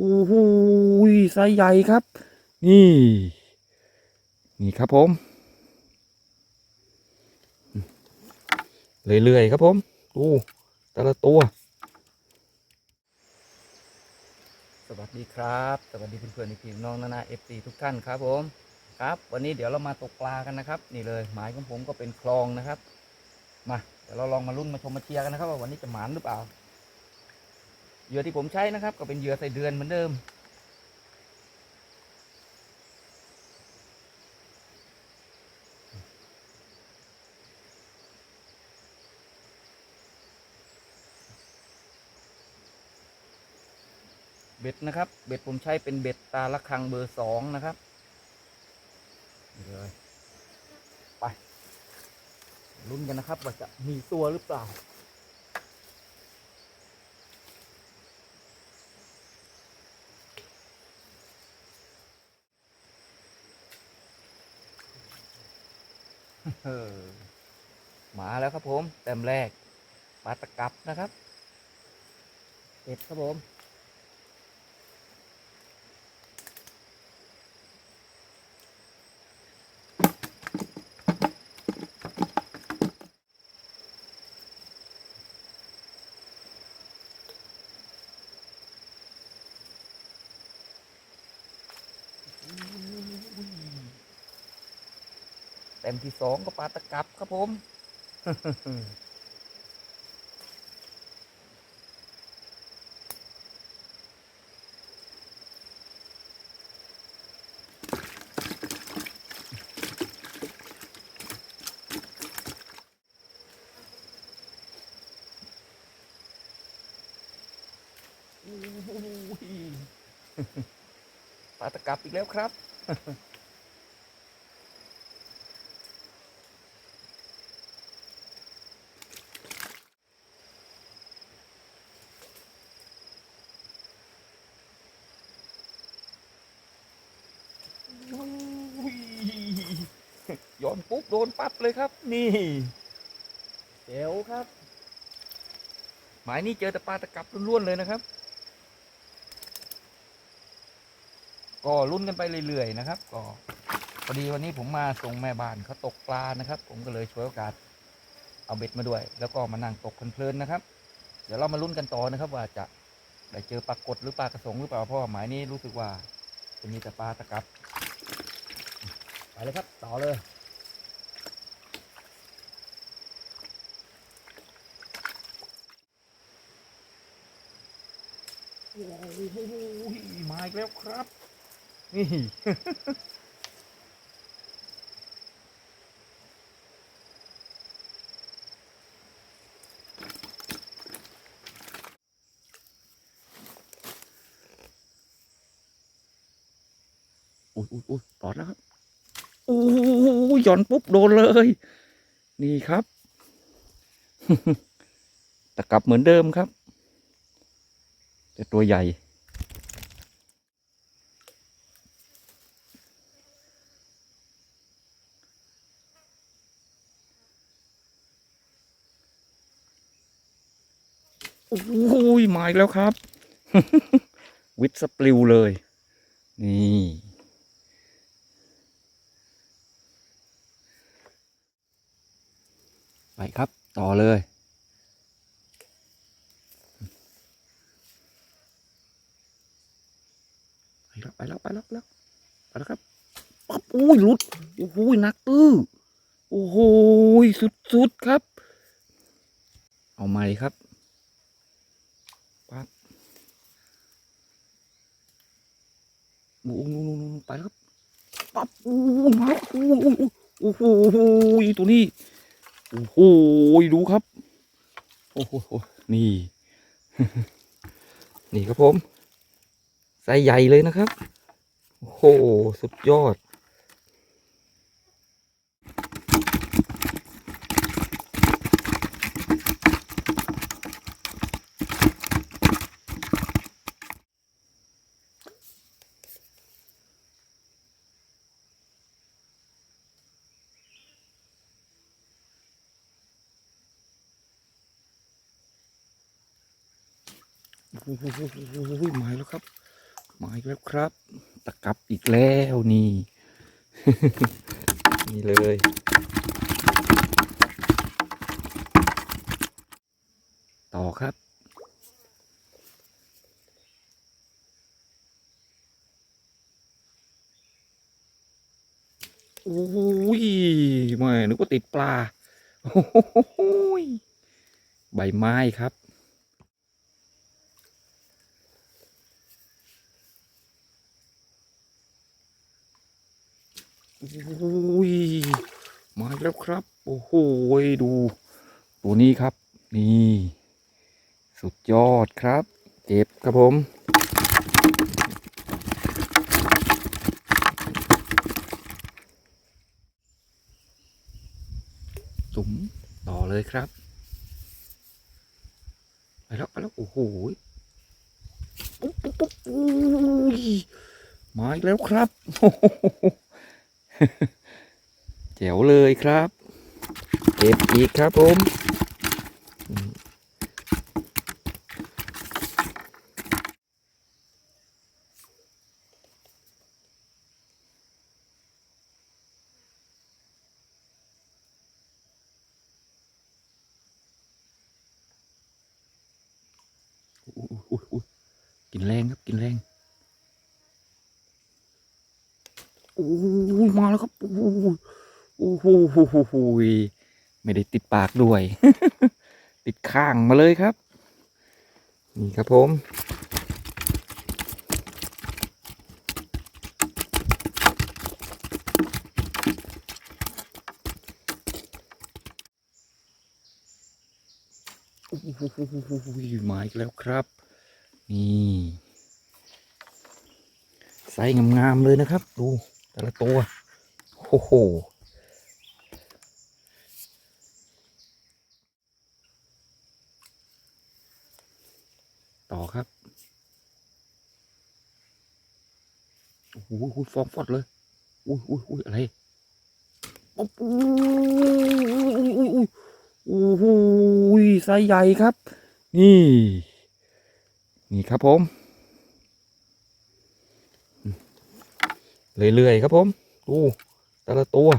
โอ้โหไซส์ใหญ่ครับ นี่ นี่ครับผม เรื่อยๆครับผม ดูแต่ละตัว สวัสดีครับ สวัสดีเพื่อนๆพี่น้องนานาเอฟซีทุกท่านครับผม ครับ วันนี้เดี๋ยวเรามาตกปลากันนะครับ นี่เลย หมายของผมก็เป็นคลองนะครับ มา เดี๋ยวเราลองมาลุ้นมาชมมาเชียร์กันนะครับว่าวันนี้จะหมานหรือเปล่า เหยื่อที่ผมใช้นะครับ ก็เป็นเหยื่อใส่เดือนเหมือนเดิม เบ็ดนะครับ เบ็ดผมใช้เป็นเบ็ดตาละคังเบอร์สองนะครับเลยไปลุ้นกันนะครับว่าจะมีตัวหรือเปล่า มาแล้วครับผม เต็มแรกปลาตะกับนะครับ เด็ดครับผม ต็มที่สองก็ปลาตะกับครับผมโอ้ยปลาตะกับอีกแล้วครับ โย้ อนปุ๊บโดนปั๊บเลยครับ นี่เจ๋วครับ หมายนี้เจอแต่ปลาตะกับล้วนๆเลยนะครับ ก็ลุ้นกันไปเรื่อยๆนะครับก็พอดีวันนี้ผมมาส่งแม่บ้านเขาตกปลานะครับ ผมก็เลยช่วยโอกาสเอาเบ็ดมาด้วย แล้วก็มานั่งตกเพลินๆนะครับ เดี๋ยวเรามาลุ้นกันต่อนะครับ ว่าจะได้เจอปลากดหรือปลากระสงหรือเปล่าเพราะว่าหมายนี้รู้สึกว่าจะมีแต่ปลาตะกับไปเลยครับ ต่อเลย โอ้โหมา อีกแล้วครับ นี่ อุ้ยอุ้ยอุ้ยปอดแล้วครับโอ้ยหย่อนปุ๊บโดนเลย นี่ครับตะกลับเหมือนเดิมครับ แต่ตัวใหญ่ โอ้ยมาอีกแล้วครับ วิดสปลิวเลย นี่ไปครับ ต่อเลย ไปแล้วไปแล้วไปแล้วไปแล้วไปแล้วครับปั๊บอุ้ยหลุดโอ้โหนักตื้อโอ้โหสุดๆครับ เอาใหม่ครับ โอ้โหไปแล้วครับปั๊บโอ้มาแล้วโอ้โหโอ้โหตัวนี้โอ้โหดูครับ โอ้โหนี่ นี่ครับผมไซใหญ่เลยนะครับ โอ้โห สุดยอด อ้โหมาแล้วครับมาอีกแล้วครับ ตะกับอีกแล้วนี่ นี่เลย ต่อครับโอ้ยแม่นึกว่าติดปลาโอ้ยใบไม้ครับ อ้ยมาแล้วครับ โอ้โหดู ตัวนี้ครับ นี่ สุดยอดครับ เจ็บครับผม สุมต่อเลยครับ ไปแล้วไปแล้วโอ้โหปุ๊บปุ๊บปุ๊บมาอีกแล้วครับโอ้โห แจ๋วเลยครับเก็บอีกครับผมกินแรงครับ กินแรง โอ้ยมาแล้วครับโอ้ยโอ้โหโหโหโหไม่ได้ติดปากด้วย ติดข้างมาเลยครับ นี่ครับผมโอ้โหมาอีกแล้วครับ นี่ไซส์งามๆเลยนะครับ ดู แต่ละตัวโอ้โหต่อครับ โอ้โหอุ๊ยฟองฟอดเลย อุ้ยอุ้ยอุ้ยอะไรโอ้โหอุ้ยอุ้ยอุ้ยโอ้โหไซส์ใหญ่ครับ นี่ นี่ครับผม เรื่อยๆครับผมดูแต่ละตัว